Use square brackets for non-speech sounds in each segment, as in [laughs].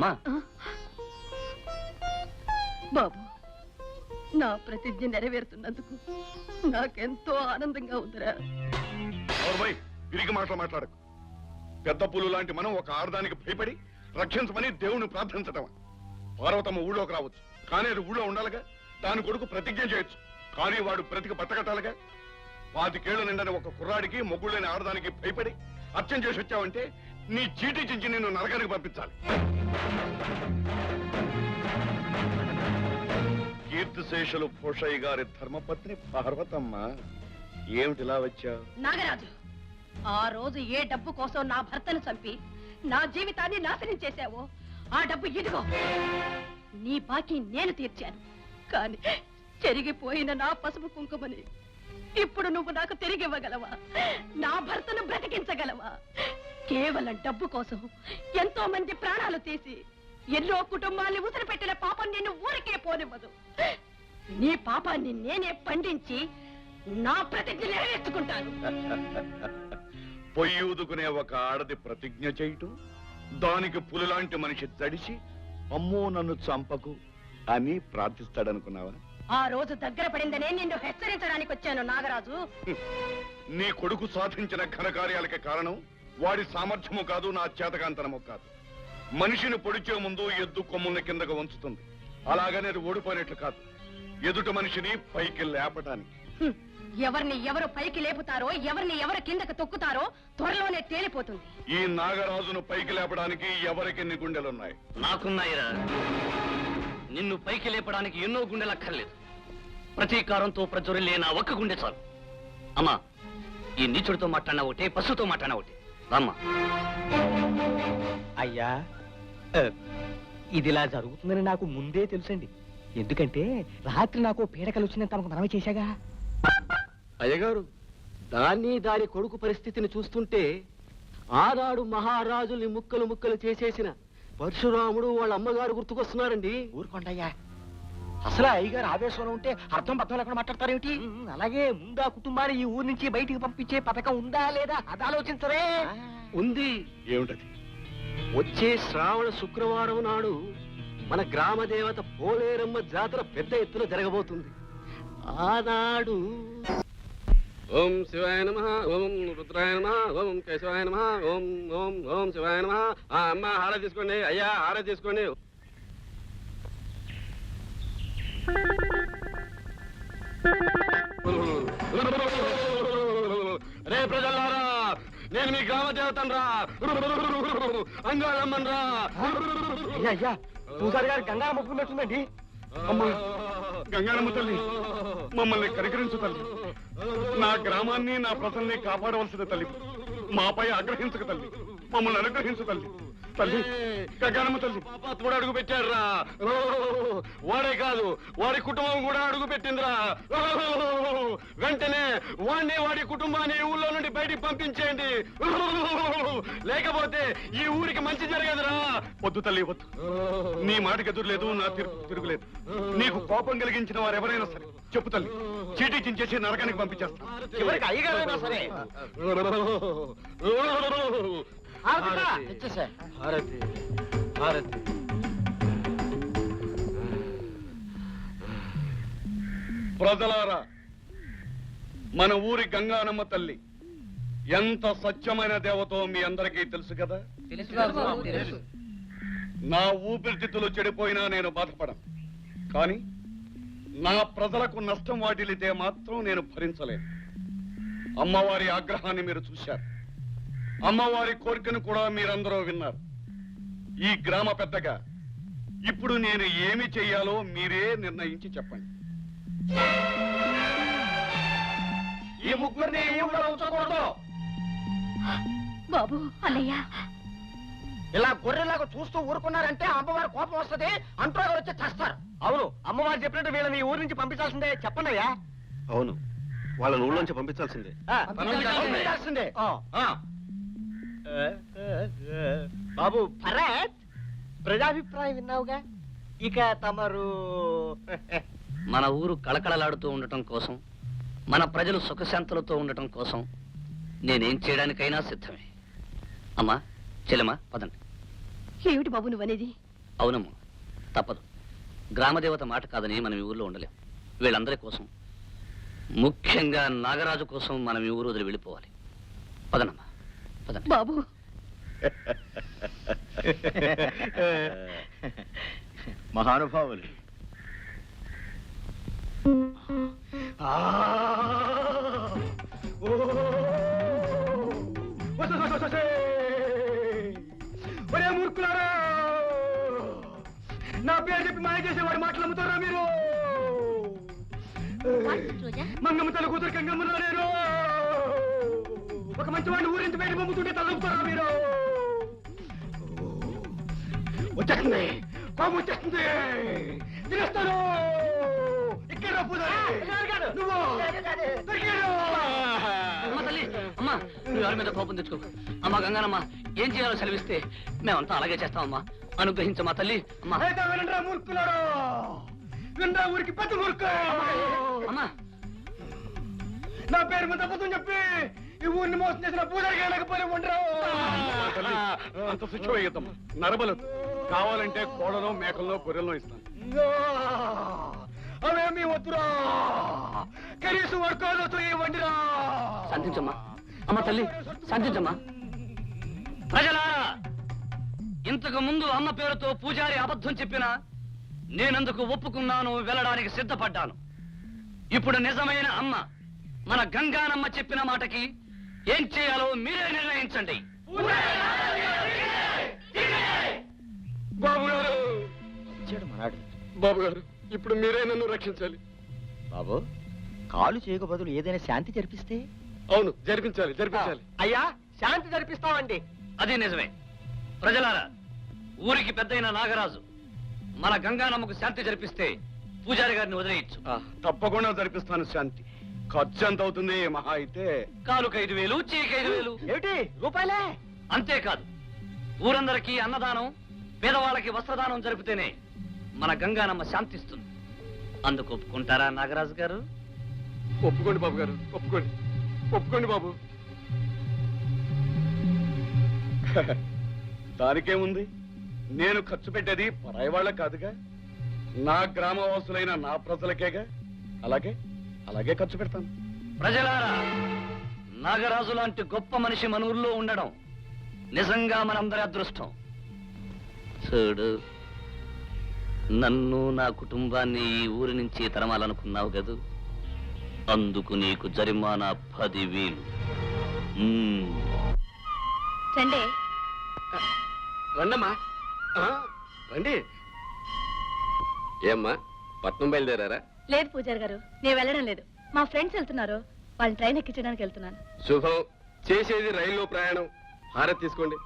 అమ్మా. బాబు నా ప్రతిజ్ఞ నెరవేరుతున్నందుకు నాకెంతో ఆనందంగా ఉందిరా. తిరిగి మాటలు మాట్లాడకు. పెద్ద పులు లాంటి మనం ఒక ఆడదానికి భయపడి రక్షించమని దేవుని ప్రార్థించటం పార్వతమ్మ ఊళ్ళోకి రావచ్చు. కానీ అది ఊళ్ళో ఉండాలిగా. దాని కొడుకు ప్రతిజ్ఞ చేయొచ్చు. కానీ వాడు బ్రతికి బట్టకట్టాలిగా పాతికేళ్ళ నిండని ఒక కుర్రాడికి మొగ్గులేని ఆడదానికి భయపడి అర్చన చేసి వచ్చావంటే నీ చీటీ చించి నిన్ను నరకానికి పంపించాలి. కీర్తిశేషులు భూషయ్య గారి ధర్మపత్ని పార్వతమ్మ. ఏమిటిలా వచ్చావు? నాగరాజు ఆ రోజు ఏ డబ్బు కోసం నా భర్తను చంపి నా జీవితాన్ని నాశనం చేశావో ఆ డబ్బు ఇదిగో. నీ బాకీ నేను తీర్చాను. కానీ చెరిగిపోయిన నా పసుపు కుంకుమని ఇప్పుడు నువ్వు నాకు తిరిగి ఇవ్వగలవా నా భర్తను బ్రతికించగలవా? కేవలం డబ్బు కోసం ఎంతో మంది ప్రాణాలు తీసి ఎన్నో కుటుంబాన్ని ఉసిరిపెట్టిన పాపం నిన్ను ఊరికే పోనివ్వదు. నీ పాపాన్ని నేనే పండించి నా ప్రతిజ్ఞ నెరవేర్చుకుంటాను. [laughs] పొయ్యి ఊదుకునే ఒక ఆడది ప్రతిజ్ఞ చేయటం దానికి పులిలాంటి మనిషి తడిసి అమ్మో నన్ను చంపకు అని ప్రార్థిస్తాడనుకున్నావా? ఆ రోజు దగ్గర పడిందనే నిన్ను హెచ్చరించడానికి వచ్చాను నాగరాజు. [laughs] నీ కొడుకు సాధించిన ఘనకార్యాలకి కారణం వాడి సామర్థ్యము కాదు నా చేతకాంతనము కాదు. మనిషిని పొడిచే ముందు ఎద్దు కొమ్ముల్ని కిందకు వంచుతుంది. అలాగనే అది ఓడిపోయినట్లు కాదు. ఎదుటి మనిషిని పైకి లేపటానికి. హ్మ్. ఎవరిని ఎవరు పైకి లేపుతారో ఎవరిని ఎవరు కిందకు తొక్కుతారో త్వరలోనే తేలిపోతుంది. ఈ నాగరాజును పైకి లేపడానికి ఎవరికి గుండెలున్నాయి? నాకున్నాయిరా. నిన్ను పైకి లేపడానికి ఎన్నో గుండెలక్కర్లేదు. ప్రతీకారంతో ప్రజ్వరిల్లే నా ఒక్క గుండె చాలు. అమ్మా ఈ నీచుడితో మాట్లాడిన ఒకటే పశువుతో మాట్లాడిన ఒకటే. రామ్మా. అయ్యా ఇదిలా జరుగుతుందని నాకు ముందే తెలుసండి. ఎందుకంటే రాత్రి నాకు పీడకలు వచ్చిందని తనకు మనవి చేశాగా. అయ్యగారు దాన్ని దాని కొడుకు పరిస్థితిని చూస్తుంటే ఆనాడు మహారాజుల్ని ముక్కలు ముక్కలు చేసేసిన పరశురాముడు వాళ్ళ అమ్మగారు గుర్తుకొస్తున్నారండి. ఊరుకోండయ్యా. అసలు అయ్యగారు ఆవేశంలో ఉంటే అర్థం పర్థం లేకుండా మాట్లాడతారేమిటి? అలాగే ముందా కుటుంబాన్ని ఈ ఊరు నుంచి బయటికి పంపించే పథకం ఉందా లేదా అది ఆలోచించరే. ఉంది. ఏమిటది? వచ్చే శ్రావణ శుక్రవారం నాడు మన గ్రామ దేవత పోలేరమ్మ జాతర పెద్ద ఎత్తున జరగబోతుంది. ఆనాడు ఓం శివాయ నమ ఓం రుద్రాయ నమ ఓం కేశవాయ నమ ఓం ఓం ఓం శివాయ నమ. అమ్మ హార తీసుకోండి అయ్యా హార తీసుకోండి. రే ప్రజలారా నేను మీ గ్రామ దేవతను రా. అంగారమ్మన్ రా. అయ్యా అయ్యా పూజారి గారు గంగా మొక్కున్నట్టుందండి అమ్మా గంగానమ్మ తల్లి మమ్మల్ని కరికరించు తల్లి. నా గ్రామాన్ని నా ప్రజల్ని కాపాడవలసిన తల్లి. మాపై ఆగ్రహించక తల్లి. మమ్మల్ని అనుగ్రహించు తల్లి. తల్లి. గంగానమ్మ తల్లి. అడుగు పెట్టాడురా. ఓ, వాడే కాదు వాడి కుటుంబం కూడా అడుగు పెట్టిందిరా. వెంటనే వాడిని వాడి కుటుంబాన్ని ఊళ్ళో నుండి బయటికి పంపించేయండి. లేకపోతే ఈ ఊరికి మంచి జరగదురా. వద్దు తల్లి వద్దు. నీ మాటకి ఎదురులేదు నా తిరుగు తిరుగులేదు. నీకు కోపం కలిగించిన వారు ఎవరైనా సరే చెప్పు తల్లి. చీటీ చించేసి నరకానికి పంపించేస్తా. చివరికి అయ్యగారైనా సరే. [laughs] ప్రజలారా మన ఊరి గంగానమ్మ తల్లి ఎంత సత్యమైన దేవతో మీ అందరికీ తెలుసు కదా? నా ఊపిరితిత్తులు చెడిపోయినా నేను బాధపడను. కానీ నా ప్రజలకు నష్టం వాటిల్లితే మాత్రం నేను భరించలేను. అమ్మవారి ఆగ్రహాన్ని మీరు చూశారు. అమ్మవారి కోరికను కూడా మీరందరూ విన్నారు. ఈ గ్రామ పెద్దగా ఇప్పుడు నేను ఏమి చెయ్యాలో మీరే నిర్ణయించి చెప్పండి. ఈ ముగ్గురిని ఈ ఊళ్ళో ఉంచకూడదు. బాబు అన్నయ్య. ఇలా గొర్రెలాగా చూస్తూ ఊరుకున్నారంటే అమ్మవారి కోపం వస్తది అంటున్నారు వచ్చి చేస్తారు. అవును అమ్మవారు చెప్పినట్టు వీళ్ళని ఈ ఊరి నుంచి పంపించాల్సిందే. చెప్పండి అయ్యా. అవును వాళ్ళని ఊళ్ళోంచి పంపించాల్సిందే. పంపించాల్సిందే. బాబు భరత్ ప్రజాభిప్రాయం విన్నావుగా? ఇక తమరు [laughs] మన ఊరు కళకళలాడుతూ ఉండటం కోసం మన ప్రజలు సుఖశాంతులతో ఉండటం కోసం నేనేం చేయడానికైనా సిద్ధమే. అమ్మా చెల్లెమ్మా పదండి. ఏమిటి బాబు నువ్వనేది? అవునమ్మా తప్పదు. గ్రామదేవత మాట కాదని మనం ఈ ఊర్లో ఉండలేం. వీళ్ళందరి కోసం ముఖ్యంగా నాగరాజు కోసం మనం ఈ ఊరు వదిలి వెళ్ళిపోవాలి. పదనమ్మా. బాబు. మహానుభావులు! ఒరే మూర్ఖులారా. నా పేరు చెప్పి మాయ చేసేవాడు మాటలు అమ్ముతారా మీరు? మంగమ్మ తల కూతురు కంగమ్మలో నేను ఒక మంచి వాడిని ఊరించి బయట పంపుతుంటే తలపుతారా మీరు వచ్చేస్తుంది. కోపం వచ్చేస్తుంది. తినేస్తాను. ఇక్కడ. నువ్వు. అమ్మ తల్లి అమ్మా నువ్వు ఎవరి మీద కోపం తెచ్చుకో. అమ్మా గంగానమ్మ ఏం చేయాలో సెలవిస్తే మేమంతా అలాగే చేస్తామమ్మా. అనుగ్రహించమ్మా తల్లి అమ్మా. వినరా ఊరికి పెద్ద మూర్ఖ. అమ్మా నా పేరు మీద చెప్పి ఈ ఊరిని మోసం చేసిన పూజారి లేకపోతే ఉండరు? మా తల్లి, అంత కావాలంటే కోడలో మేకల్లో గొర్రెల్లో ఇస్తాను. అవేమి వద్దురా. కనీసం వర్కాలతో ఇవ్వండిరా శాంతించమ్మా. అమ్మ తల్లి శాంతించమ్మా. ప్రజలారా ఇంతకు ముందు అమ్మ పేరుతో పూజారి అబద్ధం చెప్పినా నేనందుకు ఒప్పుకున్నాను వెళ్ళడానికి సిద్ధపడ్డాను. ఇప్పుడు నిజమైన అమ్మ మన గంగానమ్మ చెప్పిన మాటకి ఏం చేయాలో మీరే నిర్ణయించండి. బాబు గారు. ఇచ్చాడు మనాడు బాబు గారు ఇప్పుడు మీరే నన్ను రక్షించాలి. బాబు కాలు చేయక బదులు ఏదైనా శాంతి జరిపిస్తే? అవును జరిపించాలి జరిపించాలి. అయ్యా శాంతి జరిపిస్తామండి. అది నిజమే. ప్రజలారా ఊరికి పెద్దయిన నాగరాజు మన గంగానమ్మకు శాంతి జరిపిస్తే పూజారి గారిని వదిలేయచ్చు. తప్పకుండా జరిపిస్తాను శాంతి. ఖర్చు ఎంత అవుతుంది మహా అయితే. కాలుకు ఐదు వేలు చీకి ఐదు వేలు. ఏమిటి? రూపాయలే? అంతేకాదు ఊరందరికీ అన్నదానం పేదవాళ్ళకి వస్త్రదానం జరిపితేనే మన గంగానమ్మ శాంతిస్తుంది. అందుకు ఒప్పుకుంటారా నాగరాజు గారు? ఒప్పుకోండి బాబు గారు ఒప్పుకోండి. ఒప్పుకోండి బాబు. [laughs] దానికేముంది? నేను ఖర్చు పెట్టేది పరాయి వాళ్ళ కాదుగా. నా గ్రామవాసులైన నా ప్రజలకేగా. అలాగే? అలాగే ఖర్చు పెడతాను ప్రజలారా నాగరాజు లాంటి గొప్ప మనిషి మన ఊర్లో ఉండడం నిజంగా మనందరి అదృష్టం. చూడు నన్ను నా కుటుంబాన్ని ఈ ఊరి నుంచి తరమాలనుకున్నావు కదూ? అందుకు నీకు జరిమానా పదివేలు. రండి రండమ్మా. రండి. ఏమ్మా పట్నం బయలుదేరారా? లేదు పూజారి గారు నేను వెళ్ళడం లేదు. మా ఫ్రెండ్స్ వెళ్తున్నారు. వాళ్ళని ట్రైన్ ఎక్కించడానికి వెళ్తున్నాను. శుభం. చేసేది రైల్లో ప్రయాణం. హారతి తీసుకోండి.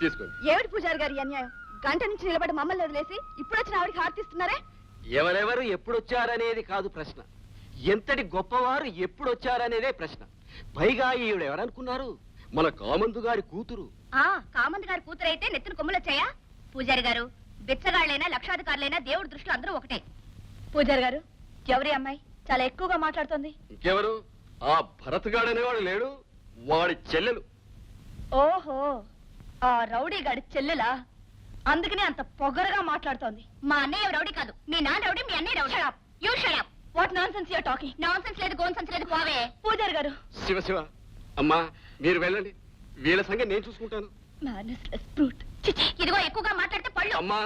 తీసుకోండి. ఏమిటి పూజారి గారి ఈ అన్యాయం? గంట నుంచి నిలబడి మమ్మల్ని వదిలేసి ఇప్పుడు వచ్చిన ఆవిడకి హారతిస్తున్నారే ఎవరెవరు ఎప్పుడొచ్చారనేది కాదు ప్రశ్న. ఎంతటి గొప్పవారు ఎప్పుడొచ్చారనేదే ప్రశ్న. పైగా ఈవిడ ఎవరనుకున్నారు? మన కామందు గారి కూతురు. ఆ కామంత్ గారి కూతురైతే నెత్తిన కొమ్ములొచ్చాయా? పూజారి గారు బిచ్చగాళ్ళైనా లక్షాధికారులైనా దేవుడి దృష్టిలో అందరూ ఒకటే. పూజారి గారు ఎవరి అమ్మాయి? చాలా ఎక్కువగా మాట్లాడుతోంది. ఇంకెవరు? ఆ భరత్ గాడు అనేవాడు లేడు వాడి చెల్లెలు. ఓహో ఆ రౌడీ గాడి చెల్లెలా? అందుకనే అంత పొగరగా మాట్లాడుతోంది. మా అన్నయ్య రౌడీ కాదు. మీ నాన్న రౌడీ మీ అన్నయ్య rowdy. You shut up what nonsense you're talking nonsense లేదు గోన్ సెన్స్ లేదు పోవే. పూజారి గారు. శివ శివ. అమ్మా మీరు వెళ్ళండి. వీళ్ళ సంగతి నేను చూసుకుంటాను. మేనస్లెస్ బ్రూట్ ఇదిగో ఎక్కువగా మాట్లాడితే పళ్ళు. అమ్మా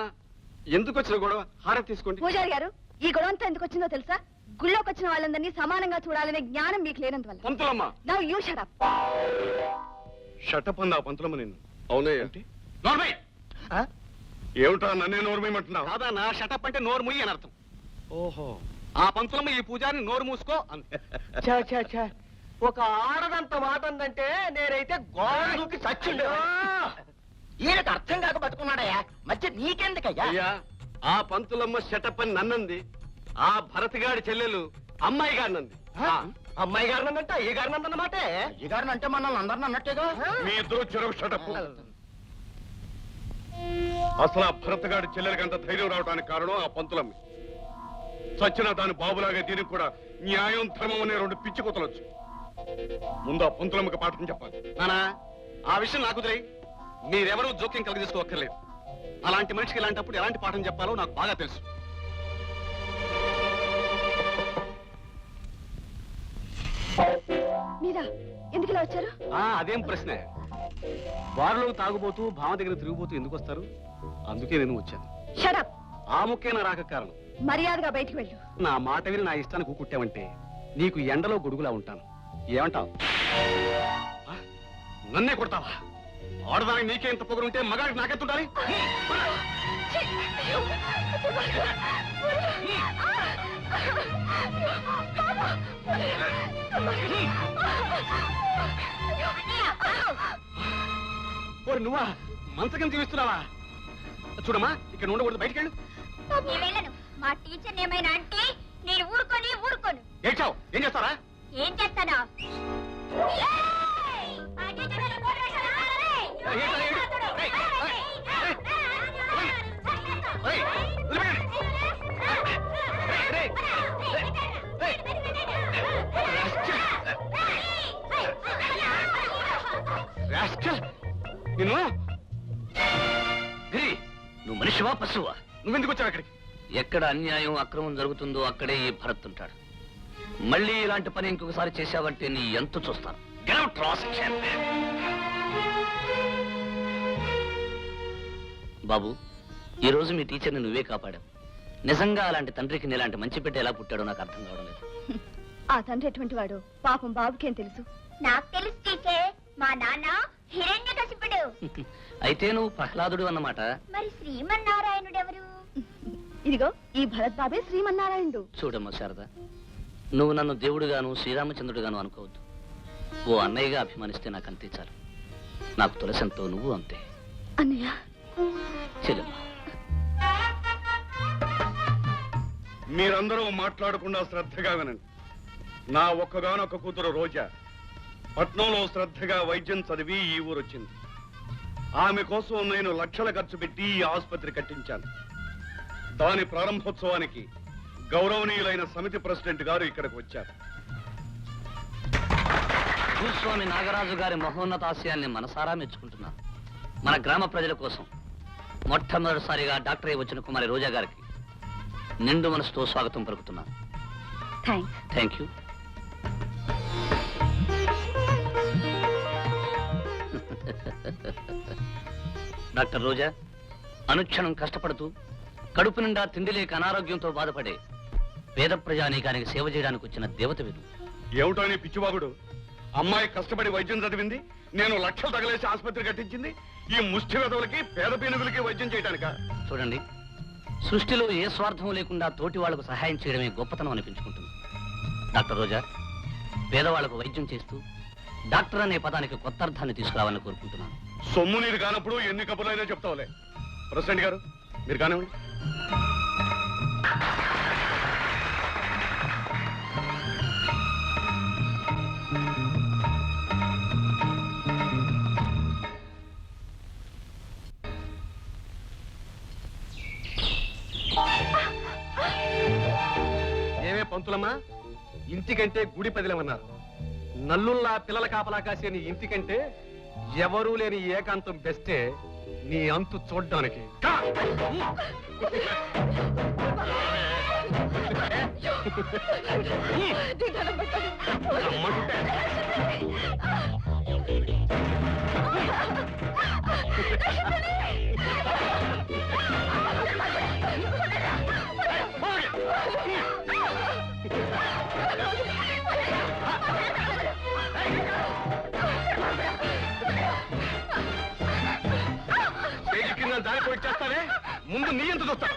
ఎందుకు వచ్చిన గొడవ? హారతి తీసుకోండి. పూజారి గారు ఈ గొడవంతా ఎందుకు వచ్చిందో తెలుసా? గుళ్ళోకి వచ్చిన వాళ్ళందరినీ సమానంగా చూడాలనే జ్ఞానం మీకు లేనందువల్ల. పంతులమ్మా. Now you shut up shut up అందా పంతులమ్మ నిన్ను. అవునయ్య. ఏంటి? నోర్మై! ఏమిటా నన్నే నోరమేమంటున్నావు? కాదా నా షటప్ అంటే నోరు ముయ్యి అని అర్థం. ఓహో. ఆ పంతులమ్మ ఈ పూజారిని నోరు మూసుకో అంది. ఛా, ఛా, ఛా. ఒక ఆడదంత మాట ఉందంటే నేనైతే గోడ దూకి చచ్చుండే ఈయనకు అర్థం కాక బతుకున్నాడయ్యా. మధ్య నీకెందుకయ్యా? అయ్యా ఆ పంతులమ్మ షటప్ అని నన్నంది. ఆ భరతగాడి చెల్లెలు అమ్మాయి గారినంది ఆ, అమ్మాయి గారిని అంటే అయ్య గారిని అన్నమాట అయ్య గారిని అంటే మనల్ని అందరిని అన్నట్టేగా? మీ ఇద్దరు చెరువు షటప్ అసలు ఆ భరతగాడి చెల్లెలకి అంత ధైర్యం రావడానికి కారణం ఆ పంతులమ్మ. చచ్చిన దాని బాబులాగా దీనికి కూడా న్యాయం ధర్మం అనే రెండు పిచ్చి కుతలొచ్చు. ముందు ఆ పంతులమ్మకి పాఠం చెప్పాలి. నానా ఆ విషయం నాకు తెలియ మీరెవరూ జోక్యం కలిగజేసుకోవక్కర్లేదు అలాంటి మనిషికి ఇలాంటప్పుడు ఎలాంటి పాఠం చెప్పాలో నాకు బాగా తెలుసు. మీరా ఎందుకు ఇలా వచ్చారు? ఆ అదేం ప్రశ్న. బారులో తాగుబోతూ భామ దగ్గర తిరిగిపోతూ ఎందుకు వస్తారు? అందుకే నేను వచ్చాను. షడప్ ఆ ముక్కే నా రాక కారణం. మర్యాదగా బయటికి వెళ్ళు. నా మాట విని నా ఇష్టానికి కుట్టావంటే నీకు ఎండలో గొడుగులా ఉంటాను. ఏమంటావు? ఆ? నన్నే కొడతావా? ఆడదానికి నీకే ఇంత పొగరుంటే మగాడికి నాకెంత ఉండాలి ఓరి నువ్వా? మంచకం జీవిస్తున్నావా చూడమ్మా ఇక్కడ ఉండకూడదు బయటికి వెళ్ళు. నేను వెళ్ళను. మా టీచర్ ఏమైనా అంటే నేను ఊరుకొని ఊరుకోను. ఏడ్చావు? ఏం చేస్తారా? ఏం చేస్తానా? ఏయ్. నిన్ను? గిరి నువ్వు మనిషివా పశువా? నువ్వెందుకు వచ్చావు ఇక్కడికి ఎక్కడ అన్యాయం అక్రమం జరుగుతుందో అక్కడే ఈ భరత్ ఉంటాడు. మళ్ళీ ఇలాంటి పని ఇంకొకసారి చేశావంటే నీ ఎంత చూస్తాను. బాబు ఈ రోజు మీ టీచర్ని నువ్వే కాపాడావు. నిజంగా అలాంటి తండ్రికి నీలాంటి మంచి బిడ్డ ఎలా పుట్టాడో నాకు అర్థం కావడం లేదు. ఆ తండ్రి ఎటువంటి వాడు? పాపం బాబుకేం తెలుసు? నాకు తెలుసు టీచర్ మా నాన్న హిరణ్య కసిపుడు [laughs] అయితే నువ్వు ప్రహ్లాదుడు అన్నమాట. మరి శ్రీమన్నారాయణుడు ఎవరు ఇదిగో ఈ భరత్ బాబే శ్రీమన్నారాయణుడు. చూడమ్మా శారద. నువ్వు నన్ను దేవుడుగాను శ్రీరామచంద్రుడుగాను అనుకోవద్దు. ఓ అన్నయ్యగా అభిమానిస్తే నాకు అంతే చాలు. నాకు తులసంతో నువ్వు అంతే. అన్నయ్య చెల్లెమ్మా. మీరందరూ మాట్లాడకుండా శ్రద్ధగా వినండి. నా ఒక్కగానొక్క కూతురు రోజా పట్నంలో శ్రద్ధగా వైద్యం చదివి ఈ ఊరు వచ్చింది ఆమె కోసం నేను లక్షల ఖర్చు పెట్టి ఈ ఆసుపత్రి కట్టించాను. దాని ప్రారంభోత్సవానికి గౌరవనీయులైన సమితి ప్రెసిడెంట్ గారు ఇక్కడికి వచ్చారు. భూస్వామి నాగరాజు గారి మహోన్నతాశయాల్ని మనసారా మెచ్చుకుంటున్నాను. మన గ్రామ ప్రజల కోసం మొట్టమొదటిసారిగా డాక్టర్ అయి వచ్చిన కుమారి రోజా గారికి నిండు మనసుతో స్వాగతం పలుకుతున్నాను. Thanks thank you doctor Roja అనుక్షణం కష్టపడుతూ కడుపు నిండా తిండి లేక అనారోగ్యంతో బాధపడే పేద ప్రజానీకానికి సేవ చేయడానికి వచ్చిన దేవత విధు ఏమిటో నీ పిచ్చిబాబుడు అమ్మాయి కష్టపడి వైద్యం చదివింది. నేను లక్షలు తగలేసి ఆసుపత్రి కట్టించింది. ఈ ముష్టి వెదవులకి పేద పీనుగులకి వైద్యం చేయడానిక చూడండి సృష్టిలో ఏ స్వార్థం లేకుండా తోటి వాళ్ళకు సహాయం చేయడమే గొప్పతనం అనిపించుకుంటుంది. డాక్టర్ రోజా పేదవాళ్ళకు వైద్యం చేస్తూ డాక్టర్ అనే పదానికి కొత్త అర్థాన్ని తీసుకురావాలని కోరుకుంటున్నాను. సొమ్ము నీరు కానప్పుడు ఎన్ని కబుర్లైనా చెప్తావులే. ప్రెసిడెంట్ గారు మీరు కానివ్వండి. పంతులమ్మా? ఇంటికంటే గుడి పదిలమన్నారు. నల్లుల్లా పిల్లల కాపలా కాసే నీ ఇంటికంటే ఎవరూ లేని ఏకాంతం బెస్టే నీ అంతు చూడ్డానికి. కా! పారిపోయి చేస్తానే ముందు నీ ఎంత చూస్తా.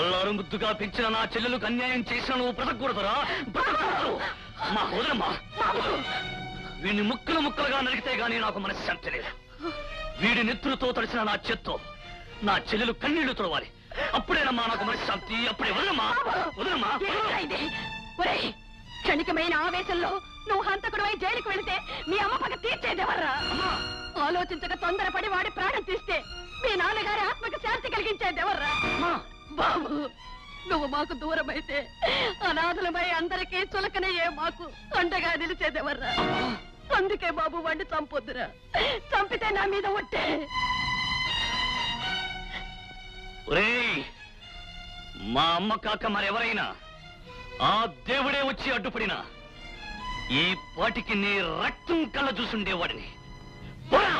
అల్లారు ముద్దుగా పెంచిన నా చెల్లెలకు అన్యాయం చేసిన నువ్వు బ్రతకూడదురా. బ్రతకూడదు. మా వదలమ్మా వీడిని ముక్కలు ముక్కలుగా నరికితే గానీ నాకు మనశ్శాంతి లేదు వీడి నెత్తులతో తడిసిన నా చేత్తో నా చెల్లెలు కన్నీళ్ళు తొడవాలి. అప్పుడేనమ్మా నాకు మనశ్శాంతి అప్పుడే వదలమ్మా వదలమ్మా క్షణికమైన ఆవేశంలో నువ్వు హంతకుడివై జైలుకు వెళితే మీ అమ్మ పగ తీర్చేదేవర్రా? ఆలోచించక తొందరపడి వాడి ప్రాణం నువ్వు మాకు దూరమైతే అనాథలమై అందరికీ చులకనయ్యే మాకు అండగా నిలిచేదేవర్రా. అందుకే బాబు వండి చంపొద్దురా. చంపితే నా మీద ఒట్టే. ఒరేయ్ మా అమ్మ కాక మరెవరైనా ఆ దేవుడే వచ్చి అడ్డుపడినా? ఈ పాటికి నీ రక్తం కళ్ళ చూసుండేవాడిని. పోరా!